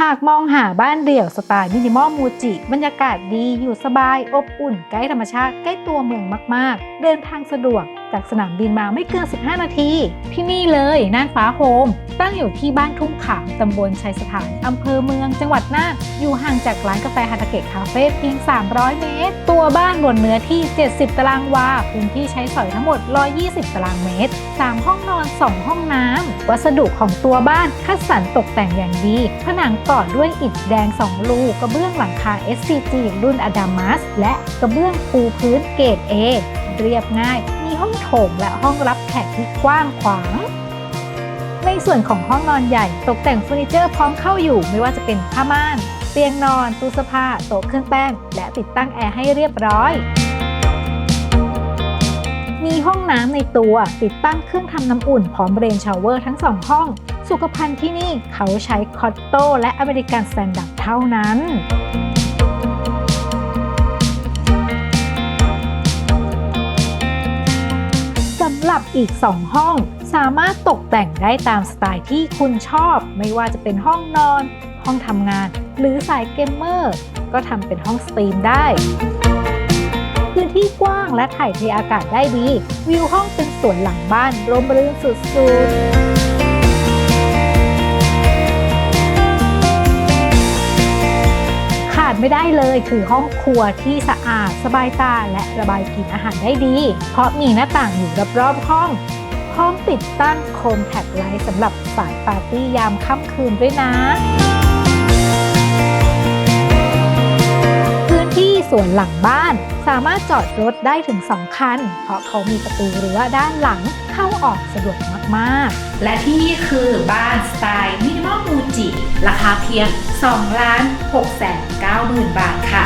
หากมองหาบ้านเดี่ยวสไตล์มินิมอลมูจิ บรรยากาศดีอยู่สบายอบอุ่นใกล้ธรรมชาติใกล้ตัวเมืองมาก ๆ เดินทางสะดวก จากสนามบินมาไม่เกิน 15 นาที ที่นี่เลยน่านฟ้าโฮม ตั้งอยู่ที่บ้านทุ่งขามตำบลชัยสถาน อำเภอเมือง จังหวัดน่าน อยู่ห่างจากร้านกาแฟฮาตาเกะคาเฟ่เพียง 300 เมตร ตัวบ้านบนเนื้อที่ 70 ตารางวา พื้นที่ใช้สอยทั้งหมด 120 ตารางเมตร 3 ห้องนอน 2 ห้องน้ำ วัสดุของตัวบ้านคัดสรรตกแต่งอย่างดี ผนังก่อด้วยอิฐแดง 2 ลูกระเบื้องหลังคา SCG รุ่นอดามัส และกระเบื้องปูพื้นเกรด A เรียบง่าย มีห้องโถงและห้องรับแขกที่กว้างขวาง ในส่วนของห้องนอนใหญ่ ตกแต่งเฟอร์นิเจอร์พร้อมเข้าอยู่ไม่ว่าจะเป็นผ้าม่าน เตียงนอน ตู้เสื้อผ้า โต๊ะเครื่องแป้ง และติดตั้งแอร์ให้เรียบร้อยมีห้องน้ำในตัวติดตั้งเครื่องทำน้ำอุ่นพร้อมเรนชาวเวอร์ทั้งสองห้อง สุขภัณฑ์ที่นี่เขาใช้คอตโต้และอเมริกันสแตนดาร์ดเท่านั้น กับอีก 2 ห้อง สามารถตกแต่งได้ตามสไตล์ที่คุณชอบ ไม่ว่าจะเป็นห้องนอน ห้องทำงาน หรือสายเกมเมอร์ ก็ทำเป็นห้องสตรีมได้พื้นที่กว้างและถ่ายเทอากาศได้ดี วิวห้องเป็นสวนหลังบ้านร่มรื่นสุดๆ ไม่ได้เลยคือห้องครัวที่สะอาดสบายตาและระบายกลิ่นอาหารได้ดี เพราะมีหน้าต่างอยู่รอบๆห้องพร้อมติดตั้งโคมแท็กไลท์สำหรับสายปาร์ตี้ยามค่ำคืนด้วยนะ สวนหลังบ้าน สามารถจอดรถได้ถึง 2 คัน เพราะเขามีประตูรั้วด้านหลังเข้าออกสะดวกมากๆ และที่นี่คือบ้านสไตล์มินิมอลมูจิ ราคาเพียง2ล้าน6แสน9หมื่นบาทค่ะ